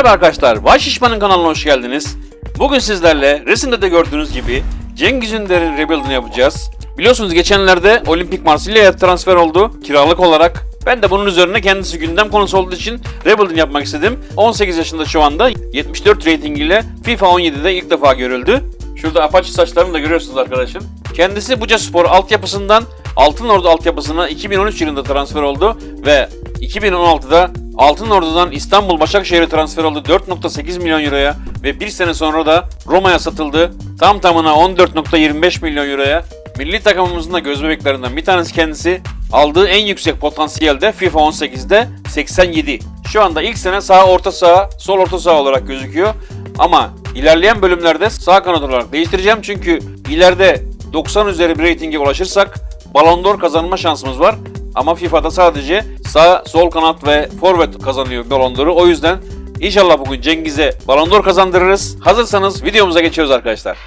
Merhaba arkadaşlar, Vay Şişman'ın kanalına hoş geldiniz. Bugün sizlerle resimde de gördüğünüz gibi Cengiz Ünder'in rebuild'ını yapacağız. Biliyorsunuz geçenlerde Olimpik Marsilya'ya transfer oldu kiralık olarak. Ben de bunun üzerine kendisi gündem konusu olduğu için rebuild'ini yapmak istedim. 18 yaşında şu anda 74 rating ile FIFA 17'de ilk defa görüldü. Şurada apaçı saçlarını da görüyorsunuz arkadaşım. Kendisi Buca Spor altyapısından Altın Ordu altyapısına 2013 yılında transfer oldu ve 2016'da Altın Ordu'dan İstanbul Başakşehir'e transfer oldu 4.8 milyon euroya ve bir sene sonra da Roma'ya satıldı. Tam tamına 14.25 milyon euroya. Milli takımımızın da göz bebeklerinden bir tanesi kendisi. Aldığı en yüksek potansiyelde FIFA 18'de 87. Şu anda ilk sene sağ orta saha, sol orta saha olarak gözüküyor. Ama ilerleyen bölümlerde sağ kanat olarak değiştireceğim çünkü ileride 90 üzeri bir reytinge ulaşırsak Ballon d'Or kazanma şansımız var. Ama FIFA'da sadece sağ, sol kanat ve forvet kazanıyor Ballon d'Or'u. O yüzden inşallah bugün Cengiz'e Ballon d'Or kazandırırız. Hazırsanız videomuza geçiyoruz arkadaşlar.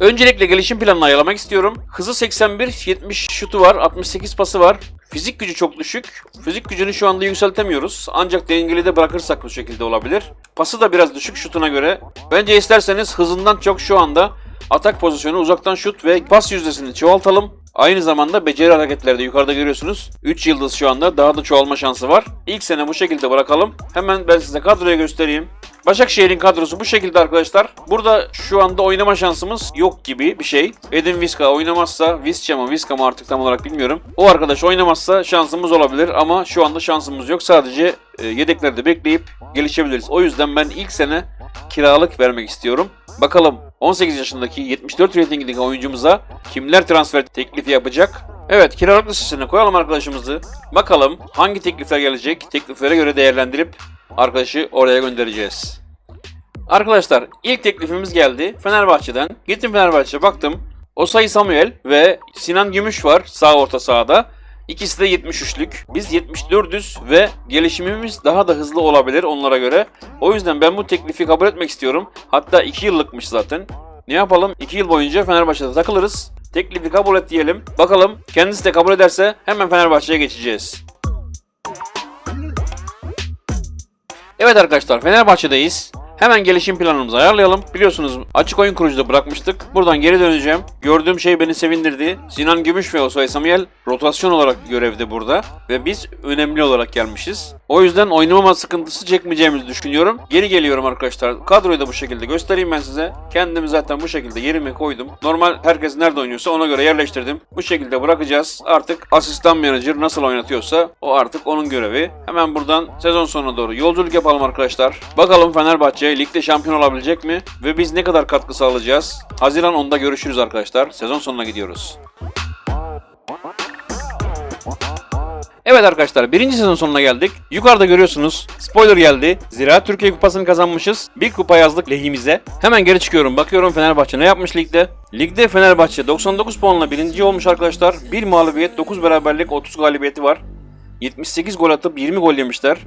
Öncelikle gelişim planını ayarlamak istiyorum. Hızı 81, 70 şutu var, 68 pası var. Fizik gücü çok düşük. Fizik gücünü şu anda yükseltemiyoruz. Ancak dengeli de bırakırsak bu şekilde olabilir. Pası da biraz düşük şutuna göre. Bence isterseniz hızından çok şu anda atak pozisyonu, uzaktan şut ve pas yüzdesini çoğaltalım. Aynı zamanda beceri hareketleri de yukarıda görüyorsunuz. 3 yıldız şu anda daha da çoğalma şansı var. İlk sene bu şekilde bırakalım. Hemen ben size kadroyu göstereyim. Başakşehir'in kadrosu bu şekilde arkadaşlar. Burada şu anda oynama şansımız yok gibi bir şey. Edin Viska oynamazsa, Visca mı Viska mı artık tam olarak bilmiyorum. O arkadaş oynamazsa şansımız olabilir ama şu anda şansımız yok. Sadece e, yedeklerde bekleyip gelişebiliriz. O yüzden ben ilk sene kiralık vermek istiyorum. Bakalım 18 yaşındaki 74 reytingindeki oyuncumuza kimler transfer teklifi yapacak? Evet kiralık listesine koyalım arkadaşımızı. Bakalım hangi teklifler gelecek? Tekliflere göre değerlendirip arkadaşı oraya göndereceğiz. Arkadaşlar ilk teklifimiz geldi Fenerbahçe'den. Gittim Fenerbahçe'ye baktım. Osayi Samuel ve Sinan Gümüş var sağ orta sahada. İkisi de 73'lük. Biz 74'üz ve gelişimimiz daha da hızlı olabilir onlara göre. O yüzden ben bu teklifi kabul etmek istiyorum. Hatta 2 yıllıkmış zaten. Ne yapalım? 2 yıl boyunca Fenerbahçe'de takılırız. Teklifi kabul et diyelim. Bakalım kendisi de kabul ederse hemen Fenerbahçe'ye geçeceğiz. Evet arkadaşlar Fenerbahçe'deyiz. Hemen gelişim planımızı ayarlayalım. Biliyorsunuz açık oyun kurucuda bırakmıştık. Buradan geri döneceğim. Gördüğüm şey beni sevindirdi. Sinan Gümüş ve Osay Samuel rotasyon olarak görevde burada. Ve biz önemli olarak gelmişiz. O yüzden oynamama sıkıntısı çekmeyeceğimizi düşünüyorum. Geri geliyorum arkadaşlar. Kadroyu da bu şekilde göstereyim ben size. Kendimi zaten bu şekilde yerime koydum. Normal herkes nerede oynuyorsa ona göre yerleştirdim. Bu şekilde bırakacağız. Artık asistan menajer nasıl oynatıyorsa o artık onun görevi. Hemen buradan sezon sonuna doğru yolculuk yapalım arkadaşlar. Bakalım Fenerbahçe ligde şampiyon olabilecek mi? Ve biz ne kadar katkı sağlayacağız? Haziran 10'da görüşürüz arkadaşlar. Sezon sonuna gidiyoruz. Evet arkadaşlar birinci sezon sonuna geldik. Yukarıda görüyorsunuz spoiler geldi. Ziraat Türkiye Kupası'nı kazanmışız. Bir kupa yazdık lehimize. Hemen geri çıkıyorum. Bakıyorum Fenerbahçe ne yapmış ligde. Ligde Fenerbahçe 99 puanla birinci olmuş arkadaşlar. 1 mağlubiyet, 9 beraberlik, 30 galibiyeti var. 78 gol atıp 20 gol yemişler.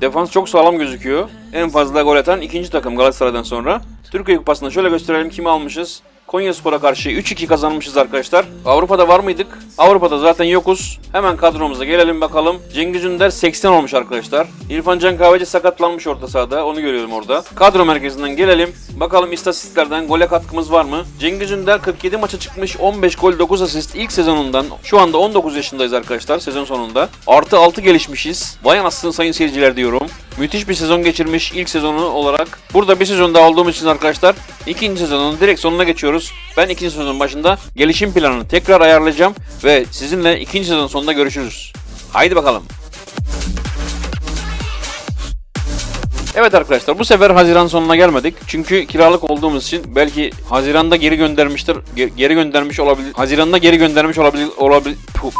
Defans çok sağlam gözüküyor. En fazla gol atan ikinci takım Galatasaray'dan sonra. Türkiye Kupası'nda şöyle gösterelim kimi almışız. Konya Spor'a karşı 3-2 kazanmışız arkadaşlar. Avrupa'da var mıydık? Avrupa'da zaten yokuz. Hemen kadromuza gelelim bakalım. Cengiz Ünder 80 olmuş arkadaşlar. İrfan Can Kahveci sakatlanmış orta sahada. Onu görüyorum orada. Kadro merkezinden gelelim. Bakalım istatistiklerden gole katkımız var mı? Cengiz Ünder 47 maça çıkmış. 15 gol 9 asist ilk sezonundan. Şu anda 19 yaşındayız arkadaşlar sezon sonunda. Artı 6 gelişmişiz. Vay anasını sayın seyirciler diyorum. Müthiş bir sezon geçirmiş ilk sezonu olarak. Burada bir sezonda olduğumuz için arkadaşlar ikinci sezonun direkt sonuna geçiyoruz. Ben ikinci sezonun başında gelişim planını tekrar ayarlayacağım ve sizinle ikinci sezon sonunda görüşürüz. Haydi bakalım. Evet arkadaşlar bu sefer Haziran sonuna gelmedik. Çünkü kiralık olduğumuz için belki Haziran'da geri göndermiştir. ge- Geri göndermiş olabilir. Haziran'da geri göndermiş olabilir olabilir. Puh.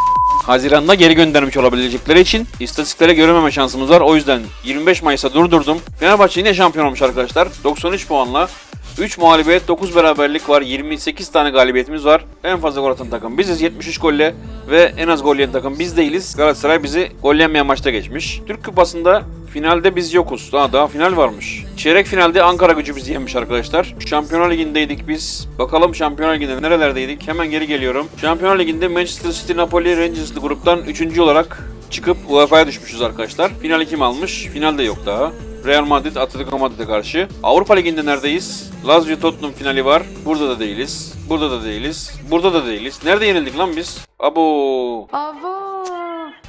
Haziran'da geri göndermiş olabilecekleri için istatistiklere görememe şansımız var. O yüzden 25 Mayıs'a durdurdum. Fenerbahçe yine şampiyon olmuş arkadaşlar. 93 puanla 3 mağlubiyet, 9 beraberlik var. 28 tane galibiyetimiz var. En fazla gol atan takım biziz 73 golle ve en az gol yiyen takım biz değiliz. Galatasaray bizi gol yemeyen maçta geçmiş. Türk Kupası'nda finalde biz yokuz. Daha daha final varmış. Çeyrek finalde Ankara gücü bizi yenmiş arkadaşlar. Şampiyonlar Ligi'ndeydik biz. Bakalım Şampiyonlar Ligi'nde nerelerdeydik? Hemen geri geliyorum. Şampiyonlar Ligi'nde Manchester City, Napoli, Rangers'lı gruptan 3. olarak çıkıp UEFA'ya düşmüşüz arkadaşlar. Finali kim almış? Finalde yok daha. Real Madrid Atletico Madrid'e karşı. Avrupa Ligi'nde neredeyiz? Lazio Tottenham finali var. Burada da değiliz. Burada da değiliz. Burada da değiliz. Nerede yenildik lan biz? Abo. Abo.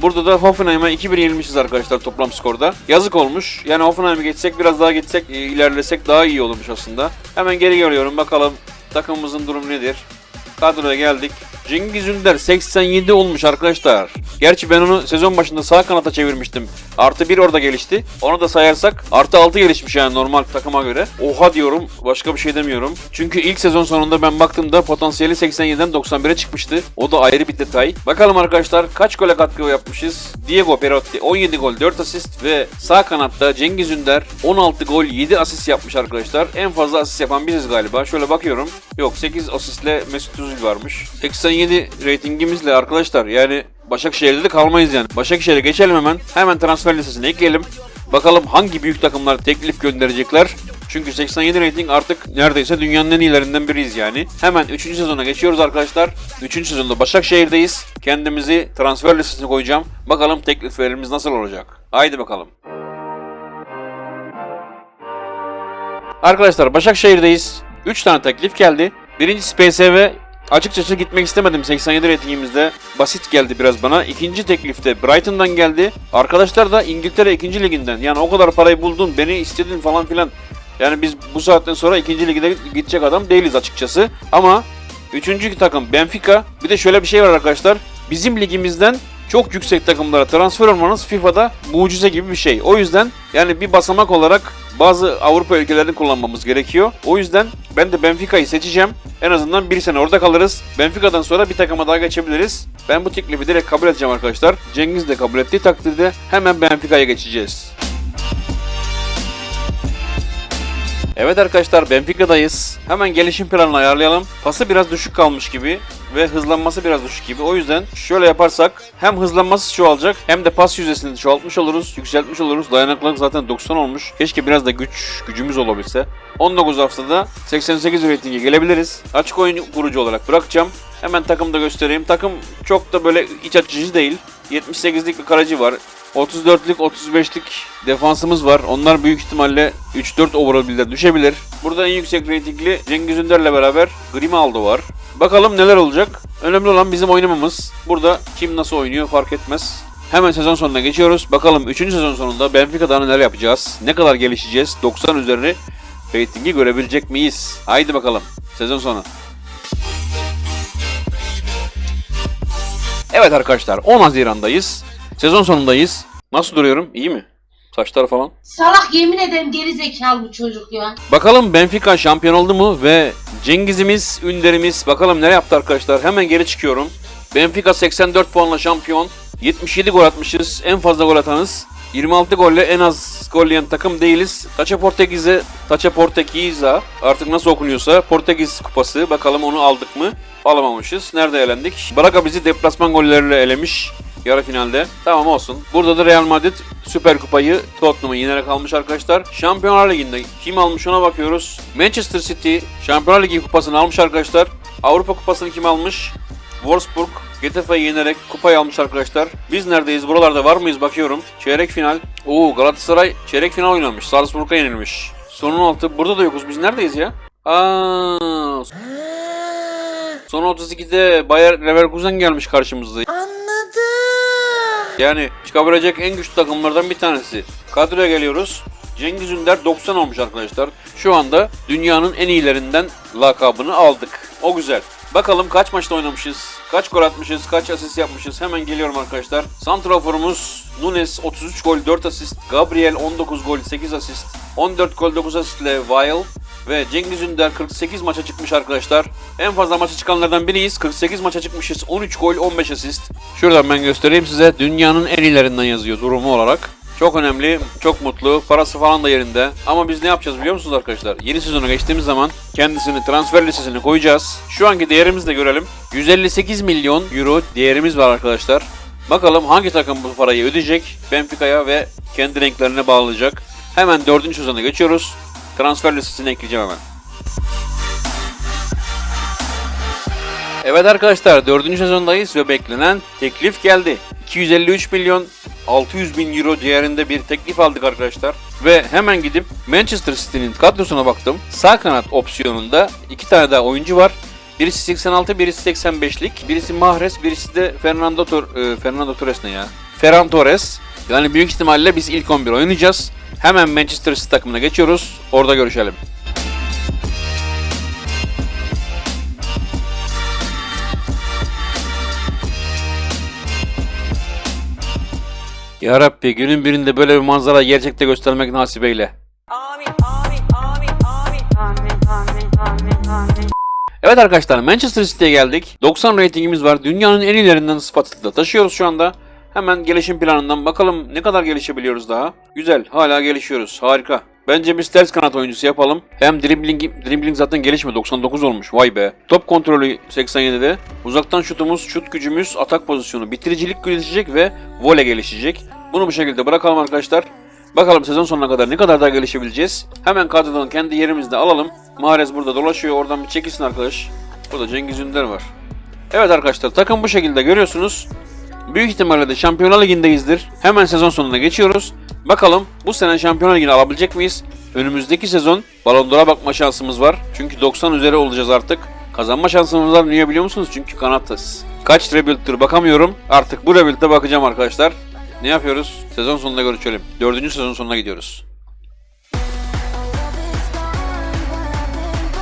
Burada da Hoffenheim'a 2-1 yenilmişiz arkadaşlar toplam skorda. Yazık olmuş. Yani Hoffenheim'e geçsek biraz daha geçsek e, ilerlesek daha iyi olurmuş aslında. Hemen geri geliyorum bakalım takımımızın durumu nedir. Kadroya geldik. Cengiz Ünder 87 olmuş arkadaşlar. Gerçi ben onu sezon başında sağ kanata çevirmiştim. Artı 1 orada gelişti. Onu da sayarsak artı 6 gelişmiş yani normal takıma göre. Oha diyorum. Başka bir şey demiyorum. Çünkü ilk sezon sonunda ben baktığımda potansiyeli 87'den 91'e çıkmıştı. O da ayrı bir detay. Bakalım arkadaşlar kaç gole katkı yapmışız? Diego Perotti 17 gol 4 asist ve sağ kanatta Cengiz Ünder 16 gol 7 asist yapmış arkadaşlar. En fazla asist yapan biziz galiba. Şöyle bakıyorum. Yok 8 asistle Mesut Özil varmış. 87 reytingimizle arkadaşlar yani Başakşehir'de de kalmayız yani. Başakşehir'e geçelim hemen. Hemen transfer listesine ekleyelim. Bakalım hangi büyük takımlar teklif gönderecekler. Çünkü 87 rating artık neredeyse dünyanın en iyilerinden biriyiz yani. Hemen 3. sezona geçiyoruz arkadaşlar. 3. sezonda Başakşehir'deyiz. Kendimizi transfer listesine koyacağım. Bakalım tekliflerimiz nasıl olacak. Haydi bakalım. Arkadaşlar Başakşehir'deyiz. 3 tane teklif geldi. Birincisi PSV. Açıkçası gitmek istemedim 87 reytingimizde. Basit geldi biraz bana. İkinci teklifte Brighton'dan geldi. Arkadaşlar da İngiltere 2. liginden. Yani o kadar parayı buldun, beni istedin falan filan. Yani biz bu saatten sonra 2. ligde gidecek adam değiliz açıkçası. Ama Üçüncü takım Benfica. Bir de şöyle bir şey var arkadaşlar. Bizim ligimizden çok yüksek takımlara transfer olmanız FIFA'da mucize gibi bir şey. O yüzden yani bir basamak olarak bazı Avrupa ülkelerini kullanmamız gerekiyor. O yüzden ben de Benfica'yı seçeceğim. En azından bir sene orada kalırız. Benfica'dan sonra bir takıma daha geçebiliriz. Ben bu teklifi direkt kabul edeceğim arkadaşlar. Cengiz de kabul ettiği takdirde hemen Benfica'ya geçeceğiz. Evet arkadaşlar Benfica'dayız. Hemen gelişim planını ayarlayalım. Pası biraz düşük kalmış gibi ve hızlanması biraz düşük gibi. O yüzden şöyle yaparsak hem hızlanması çoğalacak hem de pas yüzdesini çoğaltmış oluruz, yükseltmiş oluruz. Dayanıklılık zaten 90 olmuş. Keşke biraz da güç, gücümüz olabilse. 19 haftada 88 ratinge gelebiliriz. Açık oyun kurucu olarak bırakacağım. Hemen takımda göstereyim. Takım çok da böyle iç açıcı değil. 78'lik bir kaleci var. 34'lük 35'lik defansımız var. Onlar büyük ihtimalle 3-4 overall'de düşebilir. Burada en yüksek reytingli Cengiz Ünder'le beraber Grimaldo var. Bakalım neler olacak. Önemli olan bizim oynamamız. Burada kim nasıl oynuyor fark etmez. Hemen sezon sonuna geçiyoruz. Bakalım 3. sezon sonunda Benfica'da neler yapacağız? Ne kadar gelişeceğiz? 90 üzerine reytingi görebilecek miyiz? Haydi bakalım. Sezon sonu. Evet arkadaşlar 10 Haziran'dayız. Sezon sonundayız. Nasıl duruyorum? İyi mi? Saçlar falan. Salak yemin ederim geri zekalı bu çocuk ya. Bakalım Benfica şampiyon oldu mu ve Cengiz'imiz, Ünder'imiz bakalım ne yaptı arkadaşlar. Hemen geri çıkıyorum. Benfica 84 puanla şampiyon. 77 gol atmışız. En fazla gol atanız. 26 golle en az gol yiyen takım değiliz. Taça Portekiz'e, Taça Portekiza artık nasıl okunuyorsa Portekiz kupası. Bakalım onu aldık mı? Alamamışız. Nerede elendik? Braga bizi deplasman golleriyle elemiş yarı finalde. Tamam olsun. Burada da Real Madrid Süper Kupayı Tottenham'a yenerek almış arkadaşlar. Şampiyonlar Ligi'nde kim almış ona bakıyoruz. Manchester City Şampiyonlar Ligi kupasını almış arkadaşlar. Avrupa kupasını kim almış? Wolfsburg Getafe'yi yenerek kupayı almış arkadaşlar. Biz neredeyiz? Buralarda var mıyız? Bakıyorum. Çeyrek final. Oo Galatasaray çeyrek final oynamış. Salzburg'a yenilmiş. Sonun altı. Burada da yokuz. Biz neredeyiz ya? Aa. Son 32'de Bayer Leverkusen gelmiş karşımızda. Yani çıkabilecek en güçlü takımlardan bir tanesi. Kadroya geliyoruz. Cengiz Ünder 90 olmuş arkadaşlar. Şu anda dünyanın en iyilerinden lakabını aldık. O güzel. Bakalım kaç maçta oynamışız, kaç gol atmışız, kaç asist yapmışız. Hemen geliyorum arkadaşlar. Santraforumuz Nunes 33 gol 4 asist, Gabriel 19 gol 8 asist, 14 gol 9 asistle Weil ve Cengiz Ünder 48 maça çıkmış arkadaşlar. En fazla maça çıkanlardan biriyiz. 48 maça çıkmışız. 13 gol 15 asist. Şuradan ben göstereyim size. Dünyanın en iyilerinden yazıyor durumu olarak. Çok önemli, çok mutlu, parası falan da yerinde. Ama biz ne yapacağız biliyor musunuz arkadaşlar? Yeni sezona geçtiğimiz zaman kendisini transfer listesine koyacağız. Şu anki değerimizi de görelim. 158 milyon euro değerimiz var arkadaşlar. Bakalım hangi takım bu parayı ödeyecek? Benfica'ya ve kendi renklerine bağlayacak. Hemen dördüncü sezona geçiyoruz. Transfer listesine ekleyeceğim hemen. Evet arkadaşlar dördüncü sezondayız ve beklenen teklif geldi. 253 milyon 600 bin euro değerinde bir teklif aldık arkadaşlar. Ve hemen gidip Manchester City'nin kadrosuna baktım. Sağ kanat opsiyonunda iki tane daha oyuncu var. Birisi 86, birisi 85'lik. Birisi Mahrez, birisi de Fernando, Tor e, Fernando Torres ne ya? Ferran Torres. Yani büyük ihtimalle biz ilk 11 oynayacağız. Hemen Manchester City takımına geçiyoruz. Orada görüşelim. Ya Rabbi günün birinde böyle bir manzara gerçekte göstermek nasip eyle. Amin, amin, amin, amin. Amin, amin, amin, amin. Evet arkadaşlar Manchester City'ye geldik. 90 ratingimiz var. Dünyanın en iyilerinden sıfatıyla taşıyoruz şu anda. Hemen gelişim planından bakalım ne kadar gelişebiliyoruz daha. Güzel hala gelişiyoruz. Harika. Bence biz ters kanat oyuncusu yapalım. Hem dribbling, dribbling zaten gelişme 99 olmuş. Vay be. Top kontrolü 87'de. Uzaktan şutumuz, şut gücümüz, atak pozisyonu, bitiricilik gelişecek ve vole gelişecek. Bunu bu şekilde bırakalım arkadaşlar. Bakalım sezon sonuna kadar ne kadar daha gelişebileceğiz. Hemen kadrodan kendi yerimizde alalım. Mahrez burada dolaşıyor. Oradan bir çekilsin arkadaş. Burada Cengiz Ünder var. Evet arkadaşlar takım bu şekilde görüyorsunuz. Büyük ihtimalle de Şampiyonlar Ligi'ndeyizdir. Hemen sezon sonuna geçiyoruz. Bakalım bu sene Şampiyonlar Ligi'ni alabilecek miyiz? Önümüzdeki sezon Ballon d'Or'a bakma şansımız var. Çünkü 90 üzeri olacağız artık. Kazanma şansımız var. Niye biliyor musunuz? Çünkü kanattız. Kaç rebuild'tir bakamıyorum. Artık bu rebuild'e bakacağım arkadaşlar. Ne yapıyoruz? Sezon sonunda görüşelim. Dördüncü sezon sonuna gidiyoruz.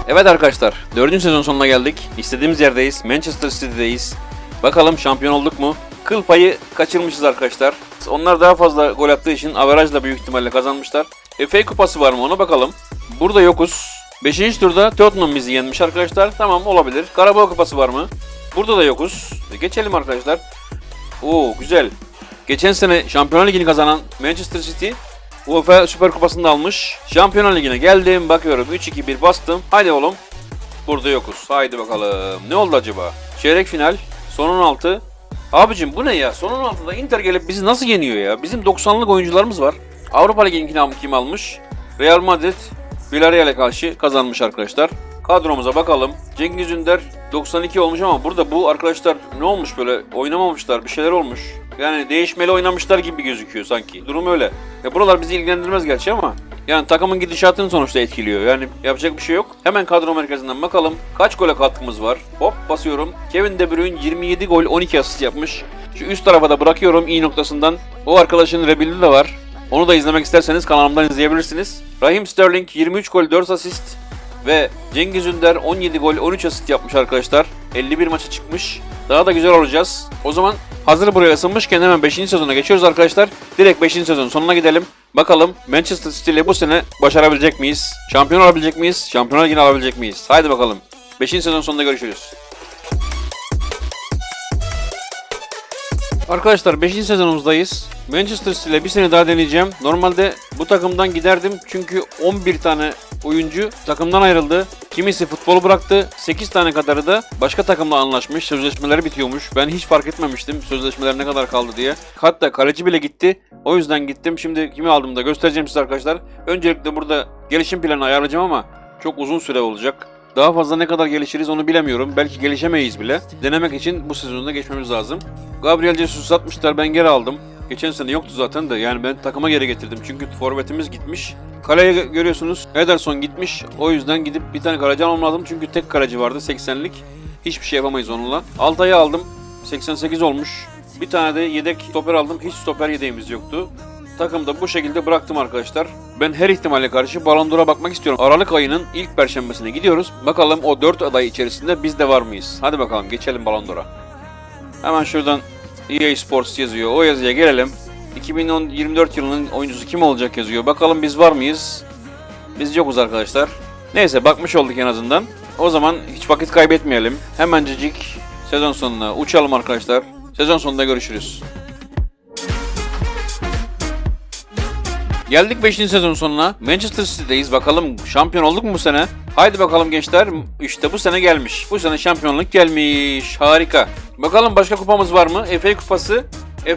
Evet arkadaşlar, dördüncü sezon sonuna geldik. İstediğimiz yerdeyiz. Manchester City'deyiz. Bakalım şampiyon olduk mu? Kıl payı kaçırmışız arkadaşlar. Onlar daha fazla gol attığı için averajla büyük ihtimalle kazanmışlar. FA kupası var mı ona bakalım. Burada yokuz. 5. turda Tottenham bizi yenmiş arkadaşlar. Tamam olabilir. Karabağ kupası var mı? Burada da yokuz. E, Geçelim arkadaşlar. Oo güzel. Geçen sene Şampiyonlar Ligi'ni kazanan Manchester City UEFA Süper Kupası'nı almış. Şampiyonlar Ligi'ne geldim bakıyorum 3-2-1 bastım. Haydi oğlum. Burada yokuz. Haydi bakalım. Ne oldu acaba? Çeyrek final. Son 16. Abicim bu ne ya? Son 16'da Inter gelip bizi nasıl yeniyor ya? Bizim 90'lık oyuncularımız var. Avrupa Ligi'ni kim almış? Real Madrid Villarreal'e karşı kazanmış arkadaşlar. Kadromuza bakalım. Cengiz Ünder 92 olmuş ama burada bu arkadaşlar ne olmuş böyle oynamamışlar bir şeyler olmuş. Yani değişmeli oynamışlar gibi gözüküyor sanki. Durum öyle. Ya buralar bizi ilgilendirmez gerçi ama yani takımın gidişatını sonuçta etkiliyor. Yani yapacak bir şey yok. Hemen kadro merkezinden bakalım. Kaç gole katkımız var? Hop basıyorum. Kevin De Bruyne 27 gol 12 asist yapmış. Şu üst tarafa da bırakıyorum iyi noktasından. O arkadaşın rebuild'i de var. Onu da izlemek isterseniz kanalımdan izleyebilirsiniz. Raheem Sterling 23 gol 4 asist ve Cengiz Ünder 17 gol 13 asist yapmış arkadaşlar. 51 maça çıkmış. Daha da güzel olacağız. O zaman hazır buraya ısınmışken hemen 5. sezona geçiyoruz arkadaşlar. Direkt 5. sezon sonuna gidelim. Bakalım Manchester City ile bu sene başarabilecek miyiz? Şampiyon olabilecek miyiz? Şampiyonlar Ligi'ni alabilecek miyiz? Haydi bakalım. 5. sezon sonunda görüşürüz. Arkadaşlar 5. sezonumuzdayız. Manchester City ile bir sene daha deneyeceğim. Normalde bu takımdan giderdim çünkü 11 tane oyuncu takımdan ayrıldı. Kimisi futbolu bıraktı. 8 tane kadarı da başka takımla anlaşmış. Sözleşmeleri bitiyormuş. Ben hiç fark etmemiştim sözleşmeler ne kadar kaldı diye. Hatta kaleci bile gitti. O yüzden gittim. Şimdi kimi aldım da göstereceğim size arkadaşlar. Öncelikle burada gelişim planı ayarlayacağım ama çok uzun süre olacak. Daha fazla ne kadar gelişiriz onu bilemiyorum. Belki gelişemeyiz bile. Denemek için bu sezonda geçmemiz lazım. Gabriel Jesus satmışlar ben geri aldım. Geçen sene yoktu zaten de yani ben takıma geri getirdim çünkü forvetimiz gitmiş. Kaleye gö- görüyorsunuz Ederson gitmiş. O yüzden gidip bir tane kaleci almam lazım çünkü tek kaleci vardı 80'lik. Hiçbir şey yapamayız onunla. Altay'ı aldım. 88 olmuş. Bir tane de yedek stoper aldım. Hiç stoper yedeğimiz yoktu. Takımda bu şekilde bıraktım arkadaşlar. Ben her ihtimalle karşı Ballon d'Or'a bakmak istiyorum. Aralık ayının ilk perşembesine gidiyoruz. Bakalım o 4 aday içerisinde biz de var mıyız? Hadi bakalım geçelim Ballon d'Or'a. Hemen şuradan EA Sports yazıyor. O yazıya gelelim. 2024 yılının oyuncusu kim olacak yazıyor. Bakalım biz var mıyız? Biz yokuz arkadaşlar. Neyse bakmış olduk en azından. O zaman hiç vakit kaybetmeyelim. Hemencecik sezon sonuna uçalım arkadaşlar. Sezon sonunda görüşürüz. Geldik 5. sezon sonuna. Manchester City'deyiz. Bakalım şampiyon olduk mu bu sene? Haydi bakalım gençler. İşte bu sene gelmiş. Bu sene şampiyonluk gelmiş. Harika. Bakalım başka kupamız var mı? FA kupası.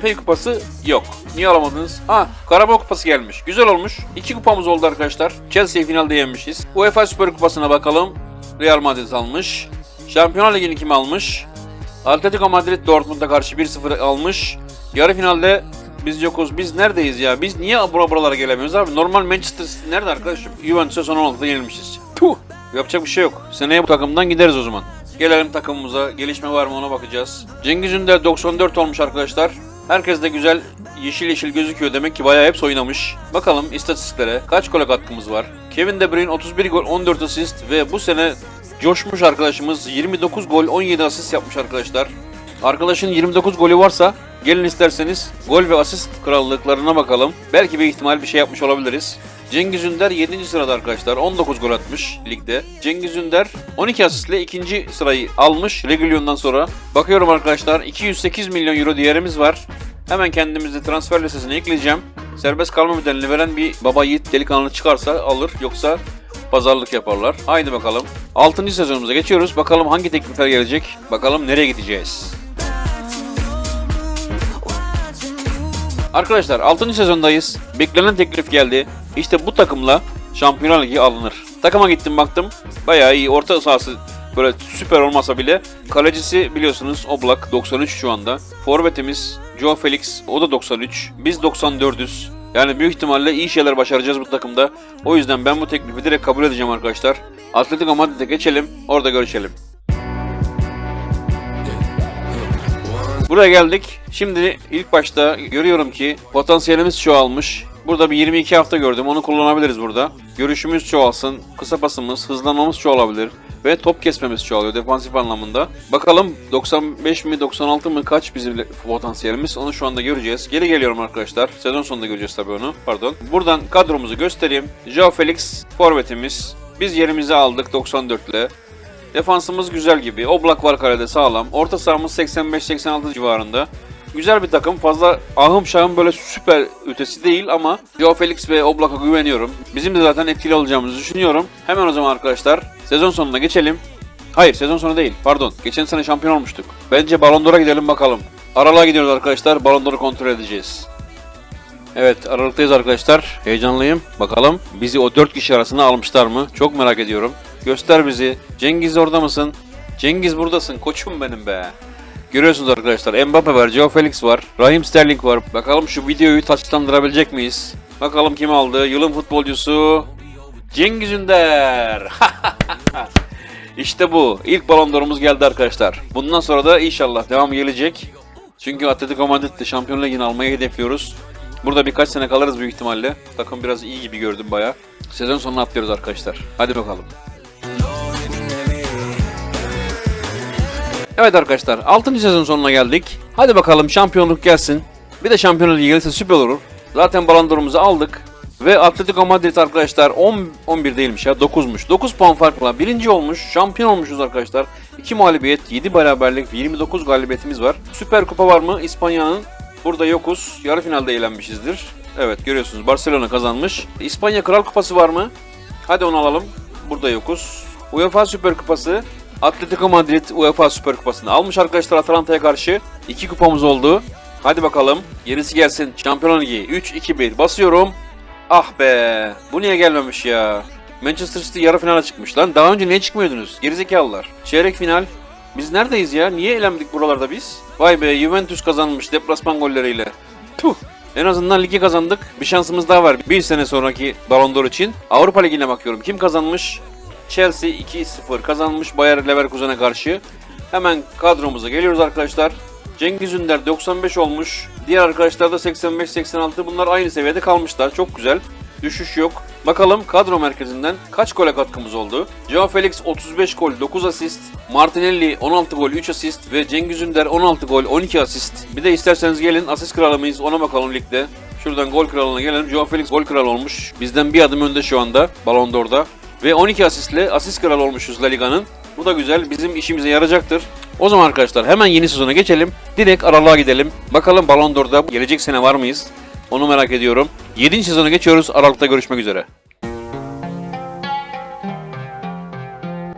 FA kupası yok. Niye alamadınız? Ha, Karabağ kupası gelmiş. Güzel olmuş. İki kupamız oldu arkadaşlar. Chelsea'yi finalde yenmişiz. UEFA Süper Kupası'na bakalım. Real Madrid almış. Şampiyonlar Ligi'ni kim almış? Atletico Madrid Dortmund'a karşı 1-0 almış. Yarı finalde biz yokuz. Biz neredeyiz ya? Biz niye bura buralara gelemiyoruz abi? Normal Manchester City nerede arkadaşım? Juventus'a son 16'da yenilmişiz. Puh! Yapacak bir şey yok. Seneye bu takımdan gideriz o zaman. Gelelim takımımıza. Gelişme var mı ona bakacağız. Cengiz Ünder 94 olmuş arkadaşlar. Herkes de güzel yeşil yeşil gözüküyor. Demek ki bayağı hepsi oynamış. Bakalım istatistiklere. Kaç gol katkımız var? Kevin De Bruyne 31 gol 14 asist ve bu sene coşmuş arkadaşımız 29 gol 17 asist yapmış arkadaşlar. Arkadaşın 29 golü varsa gelin isterseniz gol ve asist krallıklarına bakalım. Belki bir ihtimal bir şey yapmış olabiliriz. Cengiz Ünder 7. sırada arkadaşlar. 19 gol atmış ligde. Cengiz Ünder 12 asistle ikinci sırayı almış Reguilon'dan sonra. Bakıyorum arkadaşlar 208 milyon euro değerimiz var. Hemen kendimizi transfer listesine ekleyeceğim. Serbest kalma bedelini veren bir baba yiğit delikanlı çıkarsa alır yoksa pazarlık yaparlar. Haydi bakalım. 6. sezonumuza geçiyoruz. Bakalım hangi teklifler gelecek. Bakalım nereye gideceğiz. Arkadaşlar 6. sezondayız. Beklenen teklif geldi. İşte bu takımla Şampiyonlar Ligi alınır. Takıma gittim baktım. Bayağı iyi. Orta sahası böyle süper olmasa bile. Kalecisi biliyorsunuz Oblak 93 şu anda. Forvetimiz Joe Felix o da 93. Biz 94'üz. Yani büyük ihtimalle iyi şeyler başaracağız bu takımda. O yüzden ben bu teklifi direkt kabul edeceğim arkadaşlar. Atletico Madrid'e geçelim. Orada görüşelim. Buraya geldik. Şimdi ilk başta görüyorum ki potansiyelimiz çoğalmış. Burada bir 22 hafta gördüm. Onu kullanabiliriz burada. Görüşümüz çoğalsın. Kısa pasımız, hızlanmamız çoğalabilir. Ve top kesmemiz çoğalıyor defansif anlamında. Bakalım 95 mi 96 mı kaç bizim potansiyelimiz onu şu anda göreceğiz. Geri geliyorum arkadaşlar. Sezon sonunda göreceğiz tabii onu. Pardon. Buradan kadromuzu göstereyim. Joao Felix forvetimiz. Biz yerimizi aldık 94 ile. Defansımız güzel gibi. Oblak var kalede sağlam. Orta sahamız 85-86 civarında. Güzel bir takım. Fazla ahım şahım böyle süper ötesi değil ama Joao Felix ve Oblak'a güveniyorum. Bizim de zaten etkili olacağımızı düşünüyorum. Hemen o zaman arkadaşlar sezon sonuna geçelim. Hayır sezon sonu değil. Pardon. Geçen sene şampiyon olmuştuk. Bence Ballon d'Or'a gidelim bakalım. Aralığa gidiyoruz arkadaşlar. Ballon d'Or'u kontrol edeceğiz. Evet Aralık'tayız arkadaşlar. Heyecanlıyım. Bakalım bizi o 4 kişi arasına almışlar mı? Çok merak ediyorum. Göster bizi. Cengiz orada mısın? Cengiz buradasın. Koçum benim be. Görüyorsunuz arkadaşlar. Mbappe var, Joe Felix var, Raheem Sterling var. Bakalım şu videoyu taçlandırabilecek miyiz? Bakalım kim aldı? Yılın futbolcusu Cengiz Ünder. işte bu. İlk balon d'Or'umuz geldi arkadaşlar. Bundan sonra da inşallah devam gelecek. Çünkü Atletico Madrid'de Şampiyon Ligi'ni almayı hedefliyoruz. Burada birkaç sene kalırız büyük ihtimalle. Takım biraz iyi gibi gördüm baya. Sezon sonuna atlıyoruz arkadaşlar. Hadi bakalım. Evet arkadaşlar 6. sezon sonuna geldik. Hadi bakalım şampiyonluk gelsin. Bir de Şampiyonlar Ligi gelirse süper olur. Zaten Ballon d'Or'umuzu aldık. Ve Atletico Madrid arkadaşlar 10 11 değilmiş ya 9'muş. 9 puan farkla birinci olmuş. Şampiyon olmuşuz arkadaşlar. 2 mağlubiyet, 7 beraberlik, 29 galibiyetimiz var. Süper Kupa var mı? İspanya'nın burada yokuz. Yarı finalde eğlenmişizdir. Evet görüyorsunuz Barcelona kazanmış. İspanya Kral Kupası var mı? Hadi onu alalım. Burada yokuz. UEFA Süper Kupası. Atletico Madrid UEFA Süper Kupası'nı almış arkadaşlar Atalanta'ya karşı. 2 kupamız oldu. Hadi bakalım. Gerisi gelsin. Şampiyonlar Ligi 3-2-1 basıyorum. Ah be. Bu niye gelmemiş ya? Manchester City yarı finale çıkmış lan. Daha önce niye çıkmıyordunuz? Gerizekalılar. Çeyrek final. Biz neredeyiz ya? Niye elendik buralarda biz? Vay be Juventus kazanmış deplasman golleriyle. Tuh. En azından ligi kazandık. Bir şansımız daha var. Bir sene sonraki Ballon d'Or için. Avrupa Ligi'ne bakıyorum. Kim kazanmış? Chelsea 2-0 kazanmış Bayer Leverkusen'e karşı. Hemen kadromuza geliyoruz arkadaşlar. Cengiz Ünder 95 olmuş. Diğer arkadaşlar da 85-86. Bunlar aynı seviyede kalmışlar. Çok güzel. Düşüş yok. Bakalım kadro merkezinden kaç gole katkımız oldu? Joao Felix 35 gol 9 asist. Martinelli 16 gol 3 asist. Ve Cengiz Ünder 16 gol 12 asist. Bir de isterseniz gelin asist kralı mıyız ona bakalım ligde. Şuradan gol kralına gelelim. Joao Felix gol kralı olmuş. Bizden bir adım önde şu anda Ballon d'Or'da. Ve 12 asistle asist kralı olmuşuz La Liga'nın. Bu da güzel. Bizim işimize yarayacaktır. O zaman arkadaşlar hemen yeni sezona geçelim. Direkt aralığa gidelim. Bakalım Ballon d'Or'da gelecek sene var mıyız? Onu merak ediyorum. 7. sezona geçiyoruz. Aralıkta görüşmek üzere.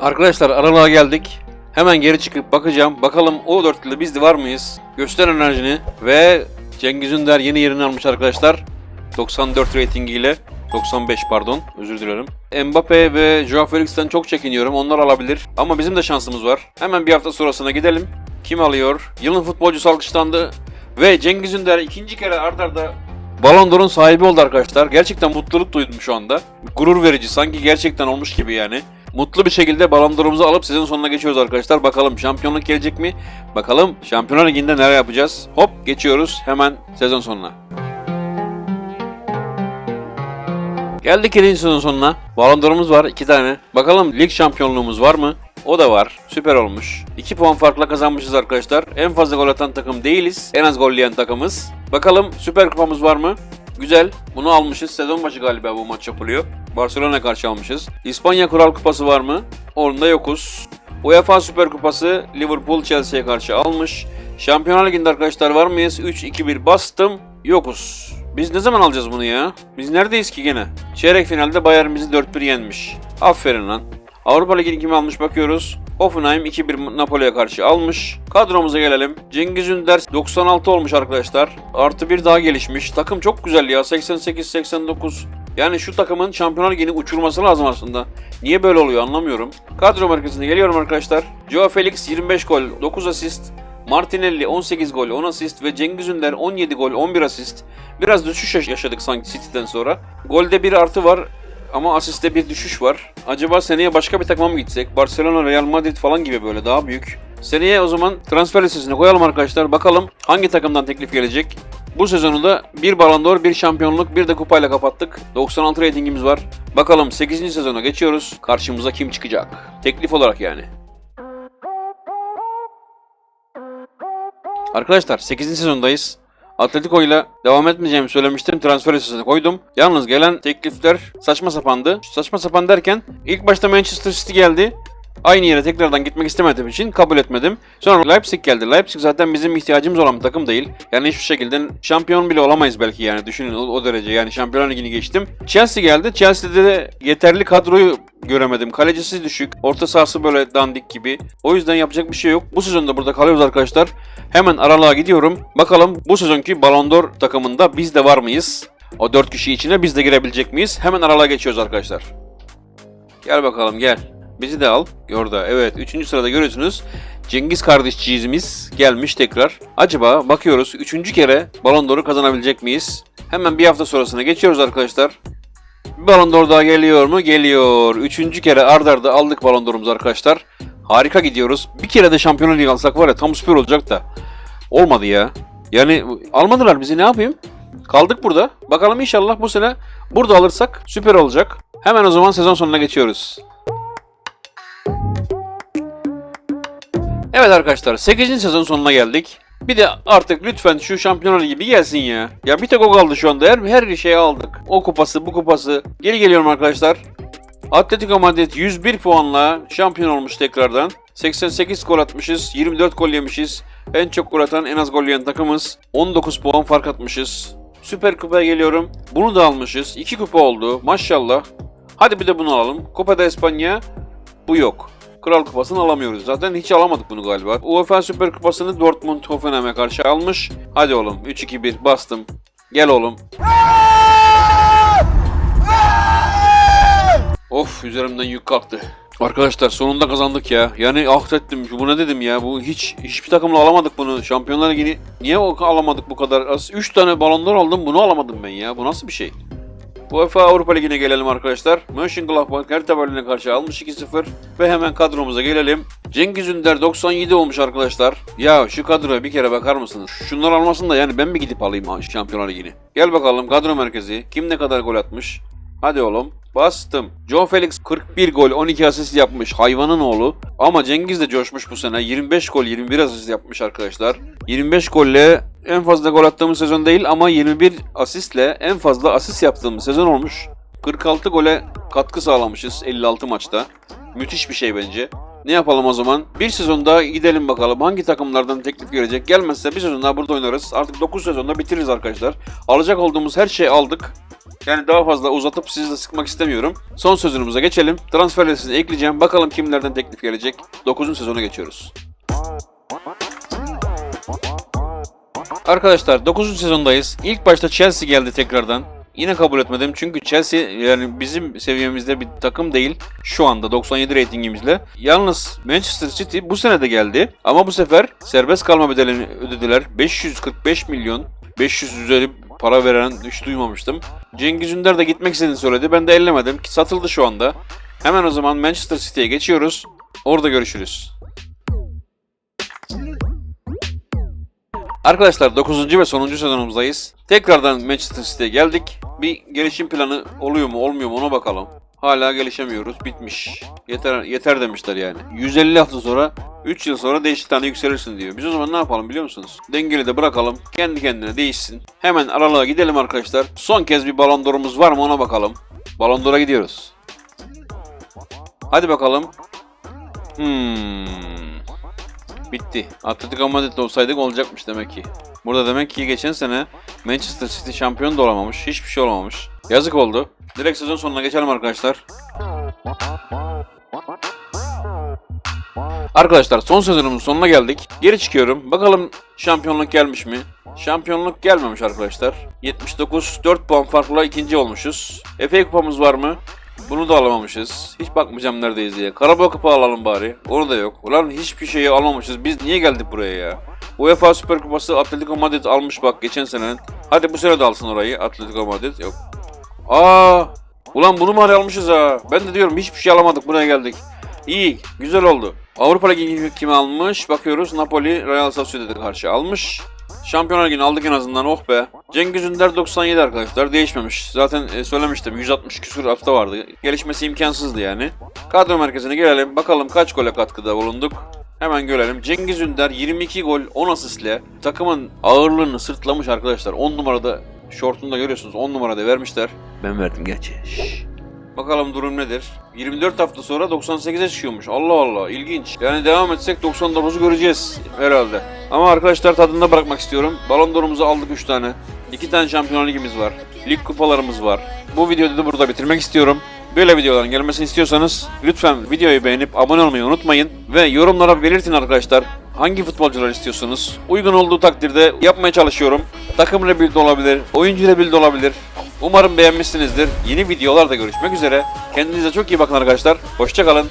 Arkadaşlar aralığa geldik. Hemen geri çıkıp bakacağım. Bakalım o dörtlü biz de var mıyız? Göster enerjini. Ve Cengiz Ünder yeni yerini almış arkadaşlar. 94 ratingiyle. 95 pardon özür dilerim. Mbappe ve Joao Felix'ten çok çekiniyorum. Onlar alabilir. Ama bizim de şansımız var. Hemen bir hafta sonrasına gidelim. kim alıyor? Yılın futbolcusu alkışlandı. Ve Cengiz Ünder ikinci kere ardarda arda Ballon d'Or'un sahibi oldu arkadaşlar. Gerçekten mutluluk duydum şu anda. Gurur verici. Sanki gerçekten olmuş gibi yani. Mutlu bir şekilde Ballon d'Or'umuzu alıp sezon sonuna geçiyoruz arkadaşlar. Bakalım şampiyonluk gelecek mi? Bakalım Şampiyonlar Ligi'nde neler yapacağız? Hop geçiyoruz hemen sezon sonuna. Geldik 7. sezon sonuna. Ballon d'Or'umuz var 2 tane. Bakalım lig şampiyonluğumuz var mı? O da var. Süper olmuş. 2 puan farkla kazanmışız arkadaşlar. En fazla gol atan takım değiliz. En az gol yiyen takımız. Bakalım süper kupamız var mı? Güzel. Bunu almışız. Sezon başı galiba bu maç yapılıyor. Barcelona karşı almışız. İspanya Kural Kupası var mı? Onda yokuz. UEFA Süper Kupası Liverpool Chelsea'ye karşı almış. Şampiyonlar Ligi'nde arkadaşlar var mıyız? 3-2-1 bastım. Yokuz. Biz ne zaman alacağız bunu ya? Biz neredeyiz ki gene? Çeyrek finalde Bayern bizi 4-1 yenmiş. Aferin lan. Avrupa Ligi'ni kim almış bakıyoruz. Hoffenheim 2-1 Napoli'ye karşı almış. Kadromuza gelelim. Cengiz Ünder 96 olmuş arkadaşlar. Artı bir daha gelişmiş. Takım çok güzel ya. 88-89. Yani şu takımın Şampiyonlar Ligi'ni uçurması lazım aslında. Niye böyle oluyor anlamıyorum. Kadro merkezine geliyorum arkadaşlar. Joao Felix 25 gol, 9 asist. Martinelli 18 gol, 10 asist ve Cengiz Ünder 17 gol, 11 asist. Biraz düşüş yaş- yaşadık sanki City'den sonra. Golde bir artı var ama asiste bir düşüş var. Acaba seneye başka bir takıma mı gitsek? Barcelona, Real Madrid falan gibi böyle daha büyük. Seneye o zaman transfer listesine koyalım arkadaşlar. Bakalım hangi takımdan teklif gelecek. Bu sezonu da bir Ballon d'Or, bir şampiyonluk, bir de kupayla kapattık. 96 reytingimiz var. Bakalım 8. sezona geçiyoruz. Karşımıza kim çıkacak? Teklif olarak yani. Arkadaşlar 8. sezondayız. Atletico ile devam etmeyeceğimi söylemiştim. Transfer listesine koydum. Yalnız gelen teklifler saçma sapandı. Saçma sapan derken ilk başta Manchester City geldi. Aynı yere tekrardan gitmek istemediğim için kabul etmedim. Sonra Leipzig geldi. Leipzig zaten bizim ihtiyacımız olan bir takım değil. Yani hiçbir şekilde şampiyon bile olamayız belki yani. Düşünün o, derece. Yani Şampiyonlar Ligi'ni geçtim. Chelsea geldi. Chelsea'de de yeterli kadroyu göremedim. Kalecisi düşük. Orta sahası böyle dandik gibi. O yüzden yapacak bir şey yok. Bu sezonda burada kalıyoruz arkadaşlar. Hemen aralığa gidiyorum. Bakalım bu sezonki Ballon d'Or takımında biz de var mıyız? O 4 kişi içine biz de girebilecek miyiz? Hemen aralığa geçiyoruz arkadaşlar. Gel bakalım gel. Bizi de al. Orada evet 3. sırada görüyorsunuz. Cengiz kardeşciğimiz gelmiş tekrar. Acaba bakıyoruz 3. kere Ballon d'Or'u kazanabilecek miyiz? Hemen bir hafta sonrasına geçiyoruz arkadaşlar. Ballon d'Or daha geliyor mu? Geliyor. Üçüncü kere ard arda aldık Ballon d'Or'umuzu arkadaşlar. Harika gidiyoruz. Bir kere de Şampiyonlar Ligi alsak var ya tam süper olacak da. Olmadı ya. Yani almadılar bizi ne yapayım? Kaldık burada. Bakalım inşallah bu sene burada alırsak süper olacak. Hemen o zaman sezon sonuna geçiyoruz. Evet arkadaşlar 8. sezon sonuna geldik. Bir de artık lütfen şu Şampiyonlar Ligi bir gelsin ya. Ya bir tek o kaldı şu anda. Her, her şeyi aldık. O kupası, bu kupası. Geri geliyorum arkadaşlar. Atletico Madrid 101 puanla şampiyon olmuş tekrardan. 88 gol atmışız, 24 gol yemişiz. En çok gol atan, en az gol yiyen takımız. 19 puan fark atmışız. Süper Kupa'ya geliyorum. Bunu da almışız. 2 kupa oldu. Maşallah. Hadi bir de bunu alalım. Copa de España bu yok. Kral Kupası'nı alamıyoruz. Zaten hiç alamadık bunu galiba. UEFA Süper Kupası'nı Dortmund Hoffenheim'e karşı almış. Hadi oğlum 3-2-1 bastım. Gel oğlum. Of üzerimden yük kalktı. Arkadaşlar sonunda kazandık ya. Yani ah ettim. Bu ne dedim ya. Bu hiç hiçbir takımla alamadık bunu. Şampiyonlar Ligi'ni niye alamadık bu kadar? Az 3 tane balonlar aldım. Bunu alamadım ben ya. Bu nasıl bir şey? UEFA Avrupa Ligi'ne gelelim arkadaşlar. Mönchengladbach Hertha Berlin'e karşı almış 2-0 ve hemen kadromuza gelelim. Cengiz Ünder 97 olmuş arkadaşlar. Ya şu kadroya bir kere bakar mısınız? Şunlar almasın da yani ben mi gidip alayım Şampiyonlar Ligi'ni? Gel bakalım kadro merkezi. Kim ne kadar gol atmış? Hadi oğlum. Bastım. Joe Felix 41 gol 12 asist yapmış. Hayvanın oğlu. Ama Cengiz de coşmuş bu sene. 25 gol 21 asist yapmış arkadaşlar. 25 golle en fazla gol attığımız sezon değil ama 21 asistle en fazla asist yaptığımız sezon olmuş. 46 gole katkı sağlamışız 56 maçta. Müthiş bir şey bence. Ne yapalım o zaman? Bir sezon daha gidelim bakalım. Hangi takımlardan teklif gelecek? Gelmezse bir sezon daha burada oynarız. Artık 9 sezonda bitiririz arkadaşlar. Alacak olduğumuz her şeyi aldık. Yani daha fazla uzatıp sizi de sıkmak istemiyorum. Son sözünümüze geçelim. Transfer listesine ekleyeceğim. Bakalım kimlerden teklif gelecek. 9. sezona geçiyoruz. Arkadaşlar 9. sezondayız. İlk başta Chelsea geldi tekrardan. Yine kabul etmedim çünkü Chelsea yani bizim seviyemizde bir takım değil. Şu anda 97 reytingimizle. Yalnız Manchester City bu sene de geldi ama bu sefer serbest kalma bedelini ödediler. 545 milyon 500 üzeri para veren hiç duymamıştım. Cengiz Ünder de gitmek istediğini söyledi. Ben de ellemedim satıldı şu anda. Hemen o zaman Manchester City'ye geçiyoruz. Orada görüşürüz. Arkadaşlar 9. ve sonuncu sezonumuzdayız. Tekrardan Manchester City'ye geldik. Bir gelişim planı oluyor mu olmuyor mu ona bakalım. Hala gelişemiyoruz. Bitmiş. Yeter yeter demişler yani. 150 hafta sonra 3 yıl sonra değişik tane yükselirsin diyor. Biz o zaman ne yapalım biliyor musunuz? Dengeli de bırakalım. Kendi kendine değişsin. Hemen aralığa gidelim arkadaşlar. Son kez bir balon d'Or'umuz var mı ona bakalım. Balon d'Or'a gidiyoruz. Hadi bakalım. Hmm. Bitti. Atletico Madrid'de olsaydık olacakmış demek ki. Burada demek ki geçen sene Manchester City şampiyon da olamamış. Hiçbir şey olamamış. Yazık oldu. Direkt sezon sonuna geçelim arkadaşlar. Arkadaşlar son sezonumuzun sonuna geldik. Geri çıkıyorum. Bakalım şampiyonluk gelmiş mi? Şampiyonluk gelmemiş arkadaşlar. 79 4 puan farkla ikinci olmuşuz. FA kupamız var mı? Bunu da alamamışız. Hiç bakmayacağım neredeyiz diye. Karabağ kupa alalım bari. Onu da yok. Ulan hiçbir şeyi almamışız. Biz niye geldik buraya ya? UEFA Süper Kupası Atletico Madrid almış bak geçen sene. Hadi bu sene de alsın orayı. Atletico Madrid yok. Aa! Ulan bunu mu almışız ha? Ben de diyorum hiçbir şey alamadık buraya geldik. İyi, güzel oldu. Avrupa Ligi'ni kim almış? Bakıyoruz Napoli Real Sociedad'a karşı almış. Şampiyonlar Ligi'ni aldık en azından oh be. Cengiz Ünder 97 arkadaşlar değişmemiş. Zaten e, söylemiştim 160 küsur hafta vardı. Gelişmesi imkansızdı yani. Kadro merkezine gelelim bakalım kaç gole katkıda bulunduk. Hemen görelim. Cengiz Ünder 22 gol 10 asistle takımın ağırlığını sırtlamış arkadaşlar. 10 numarada şortunu görüyorsunuz 10 numarada vermişler. Ben verdim gerçi. Şşş. Bakalım durum nedir? 24 hafta sonra 98'e çıkıyormuş. Allah Allah ilginç. Yani devam etsek 99'u göreceğiz herhalde. Ama arkadaşlar tadında bırakmak istiyorum. Balon d'Or'umuzu aldık 3 tane. 2 tane Şampiyonlar Ligimiz var. Lig kupalarımız var. Bu videoda da burada bitirmek istiyorum. Böyle videoların gelmesini istiyorsanız lütfen videoyu beğenip abone olmayı unutmayın. Ve yorumlara belirtin arkadaşlar. Hangi futbolcular istiyorsunuz? Uygun olduğu takdirde yapmaya çalışıyorum. Takım rebuild olabilir, oyuncu rebuild olabilir. Umarım beğenmişsinizdir. Yeni videolarda görüşmek üzere. Kendinize çok iyi bakın arkadaşlar. Hoşçakalın.